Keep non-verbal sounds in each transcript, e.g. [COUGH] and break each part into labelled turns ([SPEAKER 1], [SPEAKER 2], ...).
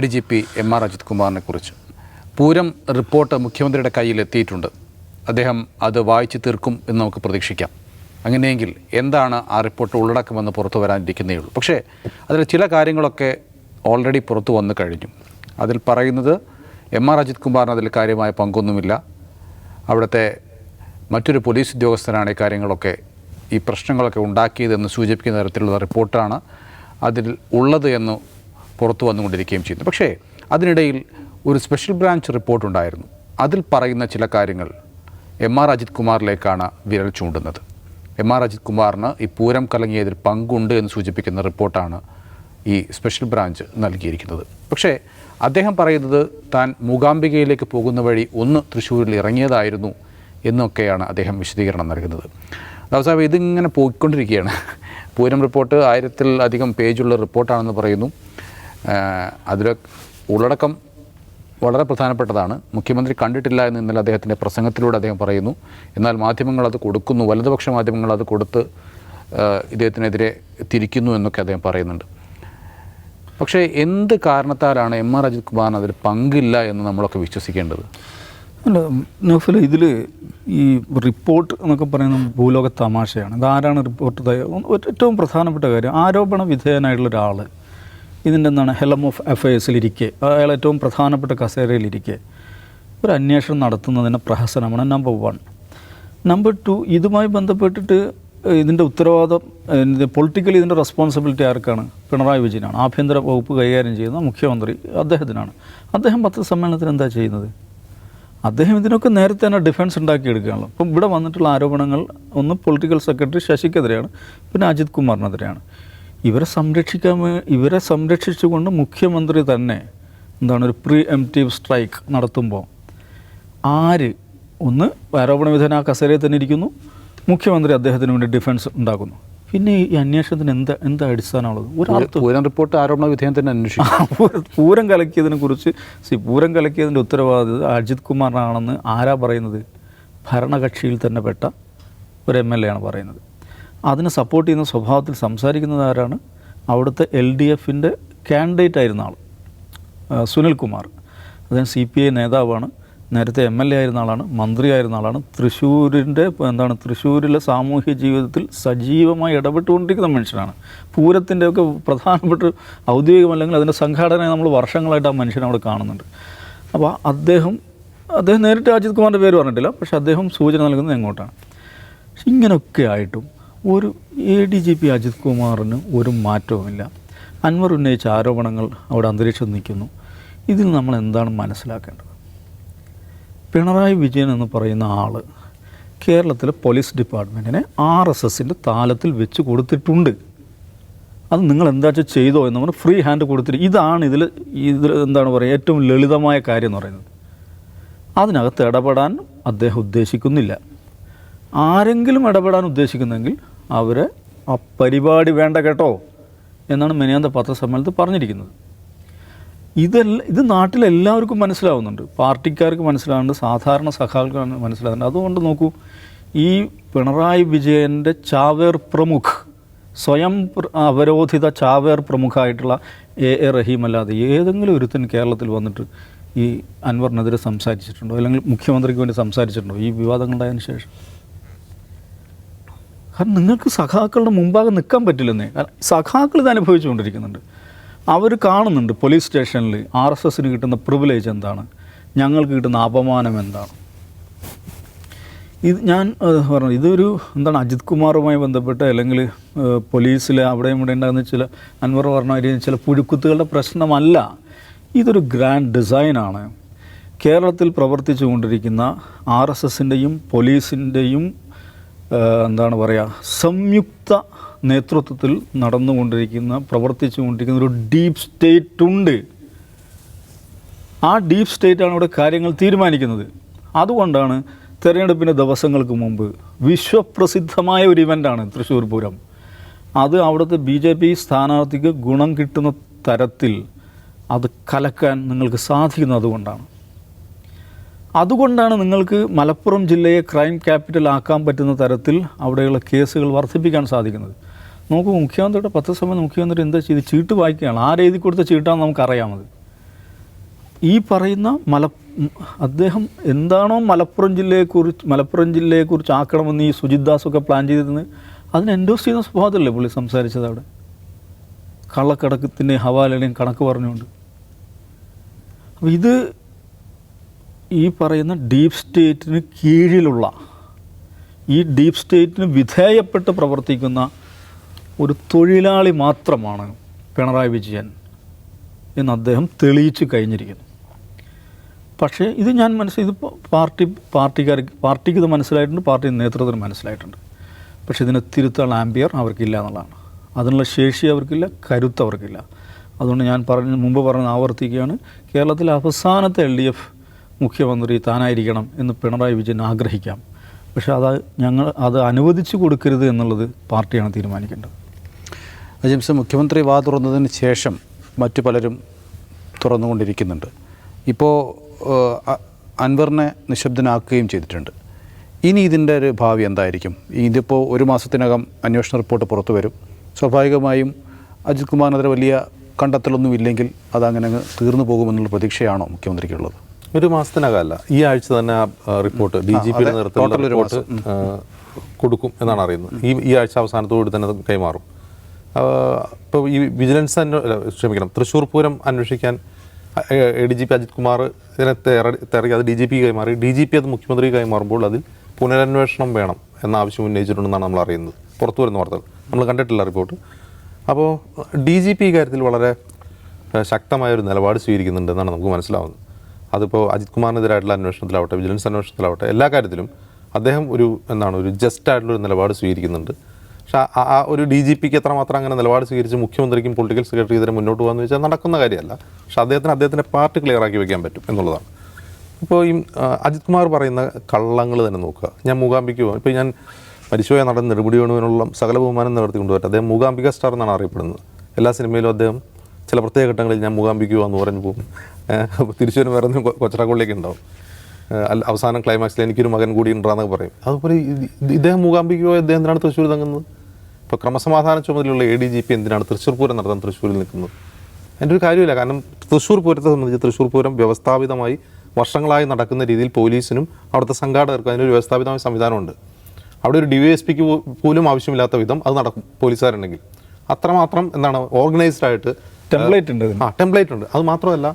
[SPEAKER 1] D G P M R Ajith കുമാറിനെ കുറിച്ച്. Pooram report മുഖ്യമന്ത്രിയുടെ കയ്യിൽ എത്തിയിട്ടുണ്ട്. അദ്ദേഹം അത് വായിച്ചു തീർക്കും എന്ന് നമുക്ക് പ്രതീക്ഷിക്കാം. അങ്ങനെയെങ്കിൽ എന്താണ് ആ റിപ്പോർട്ട് ഉള്ളടക്കമെന്ന് പുറത്തു വരാനിരിക്കുന്നേ ഉള്ളൂ. പക്ഷേ അതിൽ ചില കാര്യങ്ങളൊക്കെ ഓൾറെഡി പുറത്തു വന്നു കഴിഞ്ഞു. അതിൽ പറയുന്നത് എം ആർ അജിത് കുമാറിന് അതിൽ കാര്യമായ പങ്കൊന്നുമില്ല. അവിടുത്തെ മറ്റൊരു പോലീസ് ഉദ്യോഗസ്ഥനാണ് ഈ കാര്യങ്ങളൊക്കെ ഈ പ്രശ്നങ്ങളൊക്കെ ഉണ്ടാക്കിയതെന്ന് സൂചിപ്പിക്കുന്ന തരത്തിലുള്ള റിപ്പോർട്ടാണ് അതിൽ ഉള്ളത് എന്ന് പുറത്തു വന്നുകൊണ്ടിരിക്കുകയും ചെയ്യുന്നു. പക്ഷേ അതിനിടയിൽ ഒരു സ്പെഷ്യൽ ബ്രാഞ്ച് റിപ്പോർട്ട് ഉണ്ടായിരുന്നു. അതിൽ പറയുന്ന ചില കാര്യങ്ങൾ എം ആർ അജിത് കുമാറിലേക്കാണ് വിരൽ ചൂണ്ടുന്നത്. എം ആർ അജിത് കുമാറിന് ഈ പൂരം കലങ്ങിയതിൽ പങ്കുണ്ട് എന്ന് സൂചിപ്പിക്കുന്ന റിപ്പോർട്ടാണ് ഈ സ്പെഷ്യൽ ബ്രാഞ്ച് നൽകിയിരിക്കുന്നത്. പക്ഷേ അദ്ദേഹം പറയുന്നത് താൻ മൂകാംബികയിലേക്ക് പോകുന്ന വഴി ഒന്ന് തൃശ്ശൂരിൽ ഇറങ്ങിയതായിരുന്നു എന്നൊക്കെയാണ് അദ്ദേഹം വിശദീകരണം നൽകുന്നത്. ദാസാബ് ഇതിങ്ങനെ പോയിക്കൊണ്ടിരിക്കുകയാണ്. പൂരം റിപ്പോർട്ട് ആയിരത്തിൽ അധികം പേജുള്ള റിപ്പോർട്ടാണെന്ന് പറയുന്നു. അതിൽ ഉള്ളടക്കം വളരെ പ്രധാനപ്പെട്ടതാണ്. മുഖ്യമന്ത്രി കണ്ടിട്ടില്ല എന്ന് ഇന്നലെ അദ്ദേഹത്തിന്റെ പ്രസംഗത്തിലൂടെ അദ്ദേഹം പറയുന്നു. എന്നാൽ മാധ്യമങ്ങൾ അത് കൊടുക്കുന്നു. വലതുപക്ഷ മാധ്യമങ്ങൾ അത് കൊടുത്ത് ഇദ്ദേഹത്തിനെതിരെ തിരിക്കുന്നു എന്നൊക്കെ അദ്ദേഹം പറയുന്നുണ്ട്. പക്ഷേ എന്ത് കാരണത്താലാണ് എം ആർ അജിത് കുമാറിന് അതിൽ പങ്കില്ല എന്ന് നമ്മളൊക്കെ വിശ്വസിക്കേണ്ടത്?
[SPEAKER 2] അല്ല നൗഫൽ ഇതിൽ ഈ റിപ്പോർട്ട് എന്നൊക്കെ പറയുന്നത് ഭൂലോക തമാശയാണ്. ഇതാരാണ് റിപ്പോർട്ട് ഏറ്റവും പ്രധാനപ്പെട്ട കാര്യം ആരോപണ വിധേയനായിട്ടുള്ള ഒരാൾ ഇതിന്റെ എന്താണ് ഹെലം ഓഫ് അഫയേഴ്സിലിരിക്കെ. അയാൾ ഏറ്റവും പ്രധാനപ്പെട്ട കസേരയിലിരിക്കെ. ഒരു അന്വേഷണം നടത്തുന്നതിന് പ്രഹസനമാണ് നമ്പർ വൺ. നമ്പർ ടു ഇതുമായി ബന്ധപ്പെട്ടിട്ട് ഇതിന്റെ ഉത്തരവാദം പൊളിറ്റിക്കലി ഇതിന്റെ റെസ്പോൺസിബിലിറ്റി ആർക്കാണ്? പിണറായി വിജയനാണ്. ആഭ്യന്തര വകുപ്പ് കൈകാര്യം ചെയ്യുന്ന മുഖ്യമന്ത്രി അദ്ദേഹത്തിനാണ്. അദ്ദേഹം പത്രസമ്മേളനത്തിൽ എന്താ ചെയ്യുന്നത്? അദ്ദേഹം ഇതിനൊക്കെ നേരത്തെ തന്നെ ഡിഫൻസ് ഉണ്ടാക്കിയെടുക്കുകയാണല്ലോ. അപ്പം ഇവിടെ വന്നിട്ടുള്ള ആരോപണങ്ങൾ ഒന്ന് പൊളിറ്റിക്കൽ സെക്രട്ടറി ശശിക്കെതിരെയാണ് പിന്നെ അജിത് കുമാറിനെതിരെയാണ്. ഇവരെ സംരക്ഷിക്കാൻ ഇവരെ സംരക്ഷിച്ചുകൊണ്ട് മുഖ്യമന്ത്രി തന്നെ എന്താണ് ഒരു പ്രീ എംറ്റീവ് സ്ട്രൈക്ക് നടത്തുമ്പോൾ ആര് ഒന്ന് ആരോപണ വിധേന ആ കസേരയിൽ തന്നെ ഇരിക്കുന്നു മുഖ്യമന്ത്രി അദ്ദേഹത്തിന് വേണ്ടി ഡിഫൻസ് ഉണ്ടാക്കുന്നു. പിന്നെ ഈ അന്വേഷണത്തിന് എന്താ എന്താ അടിസ്ഥാനമുള്ളത്? ഒരർത്ഥം
[SPEAKER 1] പൂരം റിപ്പോർട്ട് ആരോപണ വിധേയം തന്നെ അന്വേഷിക്കും.
[SPEAKER 2] പൂര- കലക്കിയതിനെ കുറിച്ച് സി പൂരം കലക്കിയതിന്റെ ഉത്തരവാദിത്വം അജിത് കുമാറിനാണെന്ന് ആരാ പറയുന്നത്? ഭരണകക്ഷിയിൽ തന്നെ പെട്ട ഒരു എം എൽ എ ആണ് പറയുന്നത്. അതിനെ സപ്പോർട്ട് ചെയ്യുന്ന സ്വഭാവത്തിൽ സംസാരിക്കുന്നത് ആരാണ്? അവിടുത്തെ എൽ ഡി എഫിന്റെ കാൻഡിഡേറ്റ് ആയിരുന്ന ആൾ സുനിൽകുമാർ അദ്ദേഹം സി പി ഐ നേതാവാണ്. നേരത്തെ എം എൽ എ ആയിരുന്ന ആളാണ്. മന്ത്രിയായിരുന്ന ആളാണ്. തൃശ്ശൂരിന്റെ എന്താണ് തൃശ്ശൂരിലെ സാമൂഹ്യ ജീവിതത്തിൽ സജീവമായി ഇടപെട്ടുകൊണ്ടിരിക്കുന്ന മനുഷ്യനാണ്. പൂരത്തിന്റെയൊക്കെ പ്രധാനപ്പെട്ട ഔദ്യോഗികമല്ലെങ്കിൽ അതിന്റെ സംഘാടന നമ്മൾ വർഷങ്ങളായിട്ട് ആ മനുഷ്യനെ അവിടെ കാണുന്നുണ്ട്. അപ്പോൾ അദ്ദേഹം അദ്ദേഹം നേരിട്ട് അജിത് കുമാറിന്റെ പേര് പറഞ്ഞിട്ടില്ല. പക്ഷേ അദ്ദേഹം സൂചന നൽകുന്നത് എങ്ങോട്ടാണ്? ഇങ്ങനെയൊക്കെ ആയിട്ടും ഒരു A D G P Ajith കുമാറിന് ഒരു മാറ്റവുമില്ല. അൻവർ ഉന്നയിച്ച ആരോപണങ്ങൾ അവിടെ അന്തരീക്ഷം നിൽക്കുന്നു. ഇതിൽ നമ്മൾ എന്താണ് മനസ്സിലാക്കേണ്ടത്? പിണറായി വിജയൻ എന്ന് പറയുന്ന ആൾ കേരളത്തിലെ പോലീസ് ഡിപ്പാർട്ട്മെന്റിനെ ആർ എസ് എസിന്റെ താലത്തിൽ വെച്ച് കൊടുത്തിട്ടുണ്ട്. അത് നിങ്ങൾ എന്താ വെച്ചാൽ ചെയ്തോ എന്ന് പറഞ്ഞാൽ ഫ്രീ ഹാൻഡ് കൊടുത്തിട്ട് ഇതാണ് ഇതിൽ ഇതിൽ എന്താണ് പറയുക ഏറ്റവും ലളിതമായ കാര്യം എന്ന് പറയുന്നത്. അതിനകത്ത് ഇടപെടാൻ അദ്ദേഹം ഉദ്ദേശിക്കുന്നില്ല. ആരെങ്കിലും ഇടപെടാൻ ഉദ്ദേശിക്കുന്നെങ്കിൽ അവരെ ആ പരിപാടി വേണ്ട കേട്ടോ എന്നാണ് മെനയാന്ത പത്രസമ്മേളനത്തിൽ പറഞ്ഞിരിക്കുന്നത്. ഇതെല്ലാം ഇത് നാട്ടിലെല്ലാവർക്കും മനസ്സിലാവുന്നുണ്ട്. പാർട്ടിക്കാർക്ക് മനസ്സിലാവുന്നുണ്ട് സാധാരണ സഖാക്കൾക്ക് മനസ്സിലാവുന്നുണ്ട്. അതുകൊണ്ട് നോക്കൂ ഈ പിണറായി വിജയന്റെ ചാവേർ പ്രമുഖ് സ്വയം അവരോധിത ചാവേർ പ്രമുഖായിട്ടുള്ള എ എ റഹീം അല്ലാതെ ഏതെങ്കിലും ഒരുത്തൻ കേരളത്തിൽ വന്നിട്ട് ഈ അൻവറിനെതിരെ സംസാരിച്ചിട്ടുണ്ടോ? അല്ലെങ്കിൽ മുഖ്യമന്ത്രിക്ക് വേണ്ടി സംസാരിച്ചിട്ടുണ്ടോ? ഈ വിവാദങ്ങളുണ്ടായതിനു ശേഷം. കാരണം നിങ്ങൾക്ക് സഖാക്കളുടെ മുമ്പാകെ നിൽക്കാൻ പറ്റില്ലെന്നേ. സഖാക്കൾ ഇത് അനുഭവിച്ചുകൊണ്ടിരിക്കുന്നുണ്ട്. അവർ കാണുന്നുണ്ട് പോലീസ് സ്റ്റേഷനിൽ ആർ എസ് എസിന് കിട്ടുന്ന പ്രിവിലേജ് എന്താണ്? ഞങ്ങൾക്ക് കിട്ടുന്ന അപമാനം എന്താണ്? ഇത് ഞാൻ പറഞ്ഞു ഇതൊരു എന്താണ് അജിത് കുമാറുമായി ബന്ധപ്പെട്ട് അല്ലെങ്കിൽ പോലീസിൽ അവിടെയും ഇവിടെ ഉണ്ടാകുന്ന ചില അൻവർ പറഞ്ഞ ചില പുഴുക്കുത്തുകളുടെ പ്രശ്നമല്ല. ഇതൊരു ഗ്രാൻഡ് ഡിസൈനാണ് കേരളത്തിൽ പ്രവർത്തിച്ചു കൊണ്ടിരിക്കുന്ന ആർ എസ് എസിന്റെയും പോലീസിന്റെയും എന്താണ് പറയുക സംയുക്ത നേതൃത്വത്തിൽ നടന്നുകൊണ്ടിരിക്കുന്ന പ്രവർത്തിച്ചു കൊണ്ടിരിക്കുന്ന ഒരു ഡീപ്പ് സ്റ്റേറ്റ് ഉണ്ട് ആ ഡീപ്പ് സ്റ്റേറ്റാണ് ഇവിടെ കാര്യങ്ങൾ തീരുമാനിക്കുന്നത്. അതുകൊണ്ടാണ് തിരഞ്ഞെടുപ്പിന്റെ ദിവസങ്ങൾക്ക് മുമ്പ് വിശ്വപ്രസിദ്ധമായ ഒരു ഇവന്റാണ് തൃശ്ശൂർ പൂരം. അത് അവിടുത്തെ ബി ജെ പി സ്ഥാനാർത്ഥിക്ക് ഗുണം കിട്ടുന്ന തരത്തിൽ അത് കലക്കാൻ നിങ്ങൾക്ക് സാധിക്കുന്നത് അതുകൊണ്ടാണ് അതുകൊണ്ടാണ് നിങ്ങൾക്ക് മലപ്പുറം ജില്ലയെ ക്രൈം ക്യാപിറ്റൽ ആക്കാൻ പറ്റുന്ന തരത്തിൽ അവിടെയുള്ള കേസുകൾ വർദ്ധിപ്പിക്കാൻ സാധിക്കുന്നത്. നോക്കൂ മുഖ്യമന്ത്രിയുടെ പത്ത് സമയം മുഖ്യമന്ത്രി എന്താ ചെയ്ത്? ചീട്ട് വായിക്കുകയാണ്. ആ രീതി കൊടുത്ത ചീട്ടാണെന്ന് നമുക്കറിയാമത്. ഈ പറയുന്ന മല അദ്ദേഹം എന്താണോ മലപ്പുറം ജില്ലയെക്കുറിച്ച് മലപ്പുറം ജില്ലയെക്കുറിച്ച് ആക്കണമെന്ന് ഈ സുജിത് ദാസൊക്കെ പ്ലാൻ ചെയ്തിരുന്നത് അതിന് എൻഡോസ് ചെയ്യുന്ന സ്വഭാവത്തിലല്ലേ പുള്ളി സംസാരിച്ചത് അവിടെ? കള്ളക്കടക്കത്തിന്റെയും ഹവാലയുടെയും കണക്ക് പറഞ്ഞുകൊണ്ട്. അപ്പോൾ ഇത് ഈ പറയുന്ന ഡീപ് സ്റ്റേറ്റിന് കീഴിലുള്ള ഈ ഡീപ് സ്റ്റേറ്റിന് വിധേയപ്പെട്ട് പ്രവർത്തിക്കുന്ന ഒരു തൊഴിലാളി മാത്രമാണ് പിണറായി വിജയൻ എന്ന് അദ്ദേഹം തെളിയിച്ച് കഴിഞ്ഞിരിക്കുന്നു. പക്ഷേ ഇത് ഞാൻ മനസ്സിൽ ഇത് പാർട്ടി പാർട്ടിക്കാർക്ക് പാർട്ടിക്ക് ഇത് മനസ്സിലായിട്ടുണ്ട് പാർട്ടി നേതൃത്വത്തിന് മനസ്സിലായിട്ടുണ്ട്. പക്ഷേ ഇതിനെ തിരുത്താനുള്ള ആംബിയർ അവർക്കില്ല എന്നുള്ളതാണ്. അതിനുള്ള ശേഷി അവർക്കില്ല കരുത്ത് അവർക്കില്ല. അതുകൊണ്ട് ഞാൻ പറഞ്ഞ മുമ്പ് പറഞ്ഞ ആവർത്തിക്കുകയാണ് കേരളത്തിലെ അവസാനത്തെ എൽ ഡി എഫ് മുഖ്യമന്ത്രി താനായിരിക്കണം എന്ന് പിണറായി വിജയൻ ആഗ്രഹിക്കാം. പക്ഷേ അത് ഞങ്ങൾ അത് അനുവദിച്ചു കൊടുക്കരുത് എന്നുള്ളത് പാർട്ടിയാണ് തീരുമാനിക്കേണ്ടത്.
[SPEAKER 1] അജിംസ് മുഖ്യമന്ത്രി വാ തുറന്നതിന് ശേഷം മറ്റു പലരും തുറന്നുകൊണ്ടിരിക്കുന്നുണ്ട്. ഇപ്പോൾ അൻവറിനെ നിശബ്ദനാക്കുകയും ചെയ്തിട്ടുണ്ട്. ഇനി ഇതിന്റെ ഒരു ഭാവി എന്തായിരിക്കും? ഇതിപ്പോൾ ഒരു മാസത്തിനകം അന്വേഷണ റിപ്പോർട്ട് പുറത്തു വരും. സ്വാഭാവികമായും അജിത് കുമാറിനെതിരെ വലിയ കണ്ടെത്തലൊന്നും ഇല്ലെങ്കിൽ അതങ്ങനെ അങ്ങ് തീർന്നു പോകുമെന്നുള്ള പ്രതീക്ഷയാണോ മുഖ്യമന്ത്രിക്കുള്ളത്?
[SPEAKER 3] ഒരു മാസത്തിനകമല്ല ഈ ആഴ്ച തന്നെ റിപ്പോർട്ട് ഡി ജി പിയുടെ നേതൃത്വത്തിലുള്ള റിപ്പോർട്ട് കൊടുക്കും എന്നാണ് അറിയുന്നത്. ഈ ഈ ആഴ്ച അവസാനത്തോടുകൂടി തന്നെ കൈമാറും. ഇപ്പോൾ ഈ വിജിലൻസ് അന്വ ക്ഷമിക്കണം. തൃശ്ശൂർ പൂരം അന്വേഷിക്കാൻ A D G P Ajith Kumar ഇതിനെ തിരക്കി അത് ഡി ജി പി കൈമാറി. ഡി ജി പി അത് മുഖ്യമന്ത്രി കൈമാറുമ്പോൾ അതിൽ പുനരന്വേഷണം വേണം എന്ന ആവശ്യം ഉന്നയിച്ചിട്ടുണ്ടെന്നാണ് നമ്മൾ അറിയുന്നത്. പുറത്തു വരുന്ന വാർത്തകൾ. നമ്മൾ കണ്ടിട്ടില്ല റിപ്പോർട്ട്. അപ്പോൾ ഡി ജി പി ഇക്കാര്യത്തിൽ വളരെ ശക്തമായ ഒരു നിലപാട് സ്വീകരിക്കുന്നുണ്ടെന്നാണ് നമുക്ക് മനസ്സിലാവുന്നത്. അതിപ്പോൾ അജിത് കുമാറിനെതിരായിട്ടുള്ള അന്വേഷണത്തിലാവട്ടെ വിജിലൻസ് അന്വേഷണത്തിലാവട്ടെ എല്ലാ കാര്യത്തിലും അദ്ദേഹം ഒരു എന്താണ് ഒരു ജസ്റ്റ് ആയിട്ടുള്ള ഒരു നിലപാട് സ്വീകരിക്കുന്നുണ്ട്. പക്ഷെ ആ- ഒരു ഡി ജി പിക്ക് എത്രമാത്രം അങ്ങനെ നിലപാട് സ്വീകരിച്ച് മുഖ്യമന്ത്രിക്കും പൊളിറ്റിക്കൽ സെക്രട്ടറി ഇതിനെ മുന്നോട്ട് പോകാന്ന് വെച്ചാൽ നടക്കുന്ന കാര്യമല്ല. പക്ഷെ അദ്ദേഹത്തിന് അദ്ദേഹത്തിന്റെ പാർട്ടി ക്ലിയർ ആക്കി വെക്കാൻ പറ്റും എന്നുള്ളതാണ്. ഇപ്പോൾ ഈ അജിത് കുമാർ പറയുന്ന കള്ളങ്ങൾ തന്നെ നോക്കുക. ഞാൻ മൂകാംബിക്ക് പോകും. ഇപ്പോൾ ഞാൻ മരിച്ചുപോയ നടൻ നെടുപടി വേണുവിനുള്ള സകല ബഹുമാനം നിലനിർത്തി കൊണ്ടുവരട്ടെ അദ്ദേഹം മൂകാംബിക സ്റ്റാർ എന്നാണ് അറിയപ്പെടുന്നത്. എല്ലാ സിനിമയിലും അദ്ദേഹം ചില പ്രത്യേക ഘട്ടങ്ങളിൽ ഞാൻ മൂകാംബിക്ക് പോകാമെന്ന് പറഞ്ഞു പോകും. അപ്പോൾ തിരിച്ചു വരുമ്പോൾ വേറെ കൊച്ചറക്കുള്ളിലേക്ക് ഉണ്ടാവും അല്ല അവസാനം ക്ലൈമാക്സിൽ എനിക്കൊരു മകൻ കൂടി ഉണ്ടാന്നൊക്കെ പറയും അതുപോലെ ഇദ്ദേഹം മൂകാംബിക്കോ ഇദ്ദേഹം എന്തിനാണ് തൃശ്ശൂർ തങ്ങുന്നത്? ഇപ്പോൾ ക്രമസമാധാന ചുമതലയുള്ള എ ഡി ജി പി എന്തിനാണ് തൃശ്ശൂർ പൂരം നടത്താൻ തൃശ്ശൂരിൽ നിൽക്കുന്നത്? എന്റെ ഒരു കാര്യമില്ല കാരണം തൃശ്ശൂർ പൂരത്തെ സംബന്ധിച്ച് തൃശ്ശൂർ പൂരം വ്യവസ്ഥാപിതമായി വർഷങ്ങളായി നടക്കുന്ന രീതിയിൽ പോലീസിനും അവിടുത്തെ സംഘാടകർക്കും അതിനൊരു വ്യവസ്ഥാപിതമായ സംവിധാനമുണ്ട്. അവിടെ ഒരു ഡി വൈ എസ് പിക്ക് പോലും ആവശ്യമില്ലാത്ത വിധം അത് നടക്കും പോലീസുകാരുണ്ടെങ്കിൽ. അത്രമാത്രം എന്താണ് ഓർഗനൈസ്ഡ് ആയിട്ട്
[SPEAKER 2] ടെംപ്ലേറ്റ് ഉണ്ട്
[SPEAKER 3] ആ ടെംപ്ലേറ്റ് ഉണ്ട്. അത് മാത്രമല്ല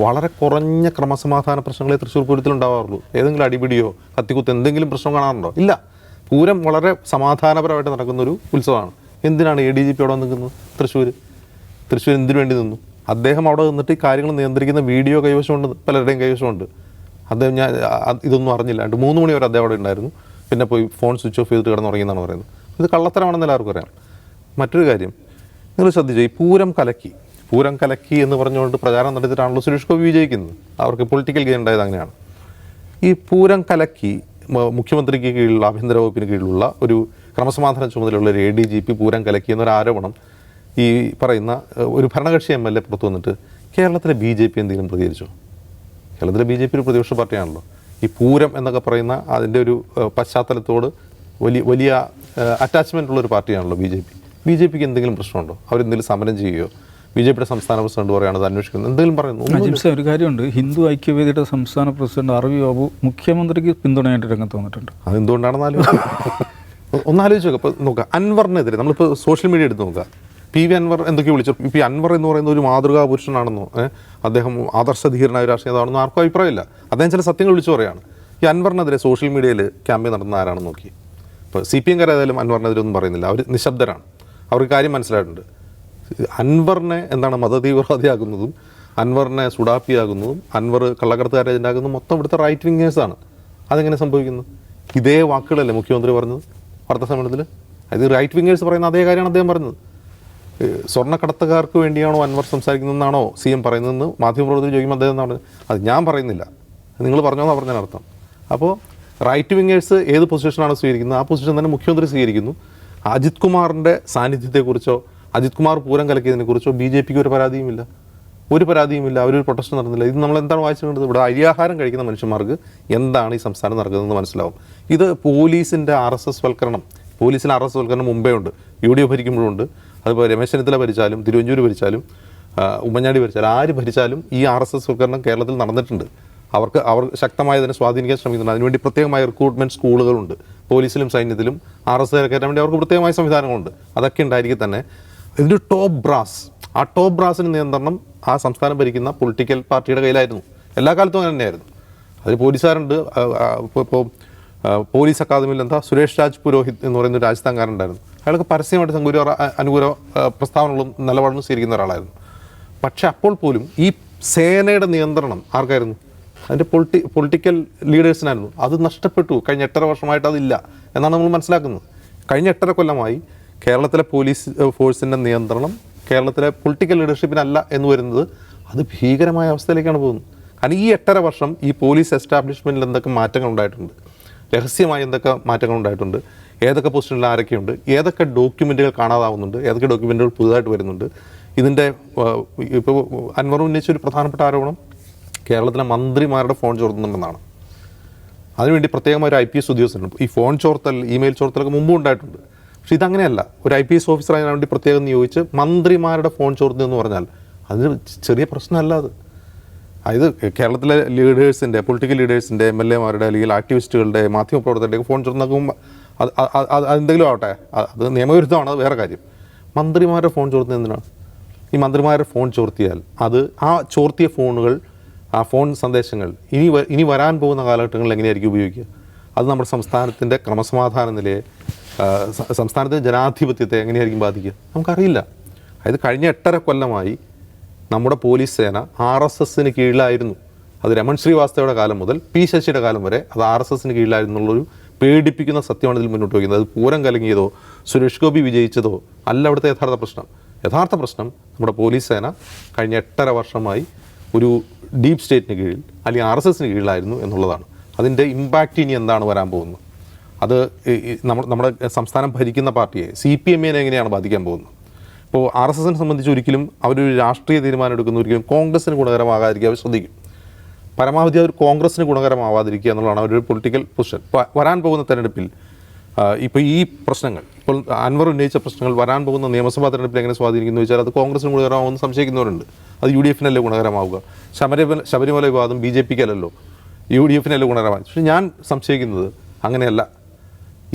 [SPEAKER 3] വളരെ കുറഞ്ഞ ക്രമസമാധാന പ്രശ്നങ്ങളെ തൃശ്ശൂർ പൂരത്തിൽ ഉണ്ടാവാറുള്ളൂ. ഏതെങ്കിലും അടിപിടിയോ കത്തിക്കുത്ത് എന്തെങ്കിലും പ്രശ്നം കാണാറുണ്ടോ? ഇല്ല. പൂരം വളരെ സമാധാനപരമായിട്ട് നടക്കുന്ന ഒരു ഉത്സവമാണ്. എന്തിനാണ് എ ഡി ജി പി അവിടെ നിൽക്കുന്നത്? തൃശ്ശൂർ തൃശ്ശൂർ എന്തിനു വേണ്ടി നിന്നു? അദ്ദേഹം അവിടെ നിന്നിട്ട് ഈ കാര്യങ്ങൾ നിയന്ത്രിക്കുന്ന വീഡിയോ കൈവശമുണ്ട് പലരുടെയും കൈവശമുണ്ട്. അദ്ദേഹം ഞാൻ ഇതൊന്നും അറിഞ്ഞില്ല. രണ്ട് മൂന്ന് മണി വരെ അദ്ദേഹം അവിടെ ഉണ്ടായിരുന്നു. പിന്നെ പോയി ഫോൺ സ്വിച്ച് ഓഫ് ചെയ്തിട്ട് കിടന്നുറങ്ങിയെന്നാണ് പറയുന്നത്. ഇത് കള്ളത്തരമാണെന്ന് എല്ലാവർക്കും അറിയാം. മറ്റൊരു കാര്യം നിങ്ങൾ ശ്രദ്ധിച്ചു? ഈ പൂരം കലക്കി പൂരം കലക്കി എന്ന് പറഞ്ഞുകൊണ്ട് പ്രചാരണം നടത്തിയിട്ടാണല്ലോ സുരേഷ് ഗോപി വിജയിക്കുന്നത്. അവർക്ക് പൊളിറ്റിക്കൽ ഗെയിൻ ഉണ്ടായത് അങ്ങനെയാണ്. ഈ പൂരം കലക്കി മുഖ്യമന്ത്രിക്ക് കീഴിലുള്ള ആഭ്യന്തര വകുപ്പിന് കീഴിലുള്ള ഒരു ക്രമസമാധാന ചുമതലയുള്ള ഒരു A D G P Pooram കലക്കി എന്നൊരു ആരോപണം ഈ പറയുന്ന ഒരു ഭരണകക്ഷി എം എൽ എ പുറത്തു വന്നിട്ട് കേരളത്തിലെ ബി ജെ പി എന്തെങ്കിലും പ്രതികരിച്ചോ? കേരളത്തിലെ ബി ജെ പി ഒരു പ്രതിപക്ഷ പാർട്ടിയാണല്ലോ. ഈ പൂരം എന്നൊക്കെ പറയുന്ന അതിന്റെ ഒരു പശ്ചാത്തലത്തോട് വലിയ വലിയ അറ്റാച്ച്മെന്റ് ഉള്ള ഒരു പാർട്ടിയാണല്ലോ B J P B J പിക്ക് എന്തെങ്കിലും പ്രശ്നമുണ്ടോ? അവരെന്തെങ്കിലും സമരം ചെയ്യുകയോ ബി ജെ പിയുടെ സംസ്ഥാന പ്രസിഡന്റ് പറയുകയാണ് അത് അന്വേഷിക്കുന്നത്. എന്തെങ്കിലും പറയുന്നു.
[SPEAKER 2] അജിംസ ഒരു കാര്യമുണ്ട്. ഹിന്ദു ഐക്യവേദിയുടെ സംസ്ഥാന പ്രസിഡന്റ് ആർ വി ബാബു മുഖ്യമന്ത്രിക്ക് പിന്തുണയായിട്ട് രംഗത്ത് വന്നിട്ടുണ്ട്.
[SPEAKER 3] അതെന്തുകൊണ്ടാണെന്ന് എന്തുകൊണ്ടാണെന്നാലും [LAUGHS] ഒന്നാലോചിച്ച് നോക്കാം. നോക്കുക ഇപ്പോൾ നോക്കുക അൻവറിനെതിരെ നമ്മളിപ്പോൾ സോഷ്യൽ മീഡിയ എടുത്ത് നോക്കുക പി വി അൻവർ എന്തൊക്കെ വിളിച്ചു. പി അൻവർ എന്ന് പറയുന്ന ഒരു മാതൃകാ പുരുഷനാണെന്നോ അദ്ദേഹം ആദർശധീരനായ രാഷ്ട്രീയ നേതാവാണെന്നോ ആർക്കും അഭിപ്രായമില്ല. അദ്ദേഹം ചില സത്യങ്ങൾ വിളിച്ചു പറയാണ് ഈ അൻവറിനെതിരെ സോഷ്യൽ മീഡിയയിൽ ക്യാമ്പയിൻ നടത്തുന്ന ആരാണെന്ന് നോക്കി. ഇപ്പോൾ സി പി എംകാരേതായാലും അൻവറിനെതിരെ ഒന്നും പറയുന്നില്ല. അവർ നിശബ്ദരാണ്. അവർക്ക് കാര്യം മനസ്സിലായിട്ടുണ്ട്. അൻവറിനെ എന്താണ് മതതീവ്രവാദിയാകുന്നതും അൻവറിനെ സുഡാപ്പിയാകുന്നതും അൻവർ കള്ളക്കടത്തുകാരെ ഏജന്റാകുന്നതും മൊത്തം ഇവിടുത്തെ റൈറ്റ് വിങ്ങേഴ്സാണ് അതെങ്ങനെ സംഭവിക്കുന്നു? ഇതേ വാക്കുകളല്ലേ മുഖ്യമന്ത്രി പറഞ്ഞത് വാർത്താ സമ്മേളനത്തിൽ? അത് റൈറ്റ് വിങ്ങേഴ്സ് പറയുന്ന അതേ കാര്യമാണ് അദ്ദേഹം പറഞ്ഞത്. സ്വർണക്കടത്തുകാർക്ക് വേണ്ടിയാണോ അൻവർ സംസാരിക്കുന്നതെന്നാണോ സി എം പറയുന്നതെന്ന് മാധ്യമപ്രവർത്തകർ ചോദിക്കുമ്പോൾ അദ്ദേഹം പറഞ്ഞു അത് ഞാൻ പറയുന്നില്ല. നിങ്ങൾ പറഞ്ഞോന്നാണ് പറഞ്ഞതിനർത്ഥം അപ്പോൾ റൈറ്റ് വിങ്ങേഴ്സ് ഏത് പൊസിഷനാണ് സ്വീകരിക്കുന്നത്? ആ പൊസിഷൻ തന്നെ മുഖ്യമന്ത്രി സ്വീകരിക്കുന്നു. അജിത് കുമാറിന്റെ സാന്നിധ്യത്തെക്കുറിച്ചോ അജിത് കുമാർ പൂരം കലക്കിയതിനെക്കുറിച്ചോ ബി ജെ പിക്ക് ഒരു പരാതിയുമില്ല. ഒരു പരാതിയുമില്ല. അവരൊരു പ്രൊട്ടസ്റ്റ് നടന്നില്ല. ഇത് നമ്മൾ എന്താണ് വായിച്ചിട്ടുള്ളത്? ഇവിടെ അരിയാഹാരം കഴിക്കുന്ന മനുഷ്യന്മാർക്ക് എന്താണ് ഈ സംസ്ഥാനം നടക്കുന്നതെന്ന് മനസ്സിലാവും. ഇത് പോലീസിന്റെ ആർ എസ് എസ് വൽക്കരണം. പോലീസിന് ആർ എസ് എസ് വൽക്കരണം മുമ്പേ ഉണ്ട്. യു ഡി എഫ് ഭരിക്കുമ്പോഴുണ്ട് അതുപോലെ രമേശ് ചെന്നിത്തല ഭരിച്ചാലും തിരുവഞ്ചൂർ ഭരിച്ചാലും ഉമ്മൻചാണ്ടി ഭരിച്ചാലും ആര് ഭരിച്ചാലും ഈ ആർ എസ് എസ് വൽക്കരണം കേരളത്തിൽ നടന്നിട്ടുണ്ട്. അവർക്ക് അവർ ശക്തമായി അതിനെ സ്വാധീനിക്കാൻ ശ്രമിക്കുന്നുണ്ട്. അതിനുവേണ്ടി പ്രത്യേകമായ റിക്രൂട്ട്മെന്റ് സ്കൂളുകളുണ്ട്. പോലീസിലും സൈന്യത്തിലും ആർ എസ് കയറ്റാൻ വേണ്ടി അവർക്ക് പ്രത്യേകമായ സംവിധാനങ്ങളുണ്ട്. അതൊക്കെ ഉണ്ടായിരിക്കും തന്നെ ഇതിന്റെ ടോപ്പ് ബ്രാസ് ആ ടോപ്പ് ബ്രാസിന് നിയന്ത്രണം ആ സംസ്ഥാനം ഭരിക്കുന്ന പൊളിറ്റിക്കൽ പാർട്ടിയുടെ കയ്യിലായിരുന്നു. എല്ലാ കാലത്തും അങ്ങനെ തന്നെയായിരുന്നു. അതിൽ പോലീസുകാരുണ്ട്. ഇപ്പോൾ പോലീസ് അക്കാദമിയിൽ എന്താ സുരേഷ് രാജ് പുരോഹിത് എന്ന് പറയുന്ന ഒരു രാജസ്ഥാൻകാരുണ്ടായിരുന്നു അയാൾക്ക് പരസ്യമായിട്ട് സംഗൂര അനുകൂല പ്രസ്താവനകളും നിലപാടും സ്വീകരിക്കുന്ന ഒരാളായിരുന്നു. പക്ഷേ അപ്പോൾ പോലും ഈ സേനയുടെ നിയന്ത്രണം ആർക്കായിരുന്നു? അതിന്റെ പൊളിറ്റി പൊളിറ്റിക്കൽ ലീഡേഴ്സിനായിരുന്നു അത് നഷ്ടപ്പെട്ടു. കഴിഞ്ഞ എട്ടര വർഷമായിട്ട് അതില്ല എന്നാണ് നമ്മൾ മനസ്സിലാക്കുന്നത്. കഴിഞ്ഞ എട്ടര കൊല്ലമായി കേരളത്തിലെ പോലീസ് ഫോഴ്സിന്റെ നിയന്ത്രണം കേരളത്തിലെ പൊളിറ്റിക്കൽ ലീഡർഷിപ്പിനല്ല എന്ന് വരുന്നത് അത് ഭീകരമായ അവസ്ഥയിലേക്കാണ് പോകുന്നത്. കാരണം ഈ എട്ടര വർഷം ഈ പോലീസ് എസ്റ്റാബ്ലിഷ്മെന്റിൽ എന്തൊക്കെ മാറ്റങ്ങൾ ഉണ്ടായിട്ടുണ്ട് രഹസ്യമായി എന്തൊക്കെ മാറ്റങ്ങൾ ഉണ്ടായിട്ടുണ്ട് ഏതൊക്കെ പൊസിഷനിൽ ആരൊക്കെയുണ്ട് ഏതൊക്കെ ഡോക്യുമെന്റുകൾ കാണാതാവുന്നുണ്ട് ഏതൊക്കെ ഡോക്യുമെന്റുകൾ പുതുതായിട്ട് വരുന്നുണ്ട് ഇതിന്റെ ഇപ്പോൾ അൻവർ ഉന്നയിച്ച ഒരു പ്രധാനപ്പെട്ട ആരോപണം കേരളത്തിലെ മന്ത്രിമാരുടെ ഫോൺ ചോർത്തുന്നുണ്ടെന്നാണ്. അതിനുവേണ്ടി പ്രത്യേകമായ ഒരു ഐ പി എസ് ഉദ്യോഗസ്ഥനുണ്ട് ഈ ഫോൺ ചോർത്തൽ ഇമെയിൽ ചോർത്തലൊക്കെ മുമ്പും ഉണ്ടായിട്ടുണ്ട്. പക്ഷേ ഇതങ്ങനെയല്ല. ഒരു ഐ പി എസ് ഓഫീസർ അതിനു വേണ്ടി പ്രത്യേകം നിയോഗിച്ച് മന്ത്രിമാരുടെ ഫോൺ ചോർന്നു എന്ന് പറഞ്ഞാൽ അതിന് ചെറിയ പ്രശ്നമല്ല അത്. അതായത് കേരളത്തിലെ ലീഡേഴ്സിന്റെ പൊളിറ്റിക്കൽ ലീഡേഴ്സിന്റെ എം എൽ എമാരുടെ അല്ലെങ്കിൽ ആക്ടിവിസ്റ്റുകളുടെ മാധ്യമപ്രവർത്തകരുടെ ഫോൺ ചോർന്നക്കും അത് അത് അത് അതെന്തെങ്കിലും ആവട്ടെ അത് അത് നിയമവിരുദ്ധമാണ് അത് വേറെ കാര്യം. മന്ത്രിമാരുടെ ഫോൺ ചോർത്തുന്നത് എന്തിനാണ്? ഈ മന്ത്രിമാരുടെ ഫോൺ ചോർത്തിയാൽ അത് ആ ചോർത്തിയ ഫോണുകൾ ആ ഫോൺ സന്ദേശങ്ങൾ ഇനി ഇനി വരാൻ പോകുന്ന കാലഘട്ടങ്ങളിൽ എങ്ങനെയായിരിക്കും ഉപയോഗിക്കുക? അത് നമ്മുടെ സംസ്ഥാനത്തിന്റെ ക്രമസമാധാന നിലയെ ആ, സ- സംസ്ഥാനത്തിന്റെ ജനാധിപത്യത്തെ എങ്ങനെയായിരിക്കും ബാധിക്കുക? നമുക്കറിയില്ല. അതായത് കഴിഞ്ഞ എട്ടര കൊല്ലമായി നമ്മുടെ പോലീസ് സേന ആർ എസ് എസിന് കീഴിലായിരുന്നു. അത് രമൺ ശ്രീവാസ്തവയുടെ കാലം മുതൽ പി ശശിയുടെ കാലം വരെ അത് ആർ എസ് എസിന് കീഴിലായിരുന്നു എന്നുള്ളൊരു പേടിപ്പിക്കുന്ന സത്യമാണ് ഇതിൽ മുന്നോട്ട് വയ്ക്കുന്നത്. അത് പൂരം കലങ്ങിയതോ സുരേഷ് ഗോപി വിജയിച്ചതോ അല്ല അവിടുത്തെ യഥാർത്ഥ പ്രശ്നം. യഥാർത്ഥ പ്രശ്നം നമ്മുടെ പോലീസ് സേന കഴിഞ്ഞ എട്ടര വർഷമായി ഒരു ഡീപ് സ്റ്റേറ്റിന് കീഴിൽ അല്ലെങ്കിൽ ആർ എസ് എസിന് കീഴിലായിരുന്നു എന്നുള്ളതാണ്. അതിന്റെ ഇമ്പാക്റ്റ് ഇനി എന്താണ് വരാൻ പോകുന്നത്? അത് ഈ- ഈ നമ്മ- നമ്മുടെ സംസ്ഥാനം ഭരിക്കുന്ന പാർട്ടിയെ സി പി എമ്മിനെ എങ്ങനെയാണ് ബാധിക്കാൻ പോകുന്നത്? ഇപ്പോൾ ആർ എസ് എസിനെ സംബന്ധിച്ച് ഒരിക്കലും അവരൊരു രാഷ്ട്രീയ തീരുമാനം എടുക്കുന്ന ഒരിക്കലും കോൺഗ്രസ്സിന് ഗുണകരമാകാതിരിക്കുക അവർ ശ്രദ്ധിക്കും. പരമാവധി അവർ കോൺഗ്രസ്സിന് ഗുണകരമാവാതിരിക്കുക എന്നുള്ളതാണ് അവരുടെ പൊളിറ്റിക്കൽ പൊസിഷൻ. വരാൻ പോകുന്ന തെരഞ്ഞെടുപ്പിൽ ഇപ്പോൾ ഈ പ്രശ്നങ്ങൾ ഇപ്പോൾ അൻവർ ഉന്നയിച്ച പ്രശ്നങ്ങൾ വരാൻ പോകുന്ന നിയമസഭാ തെരഞ്ഞെടുപ്പിൽ എങ്ങനെ സ്വാധീനിക്കുന്നു വെച്ചാൽ അത് കോൺഗ്രസ്സിന് ഗുണകരമാവുമെന്ന് സംശയിക്കുന്നവരുണ്ട്. അത് യു ഡി എഫിനല്ലേ ഗുണകരമാവുക? ശബരിമല ശബരിമല വിവാദം ബി ജെ പിക്കല്ലല്ലോ. യു ഡി എഫിനല്ലേ ഗുണകരമാകും പക്ഷേ ഞാൻ സംശയിക്കുന്നത് അങ്ങനെയല്ല.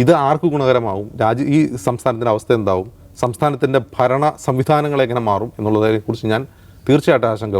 [SPEAKER 3] ഇത് ആർക്ക് ഗുണകരമാവും? രാജ്യ ഈ സംസ്ഥാനത്തിന്റെ അവസ്ഥ എന്താവും? സംസ്ഥാനത്തിന്റെ ഭരണ സംവിധാനങ്ങൾ എങ്ങനെ മാറും എന്നുള്ളതിനെക്കുറിച്ച് ഞാൻ തീർച്ചയായിട്ടും ആശങ്ക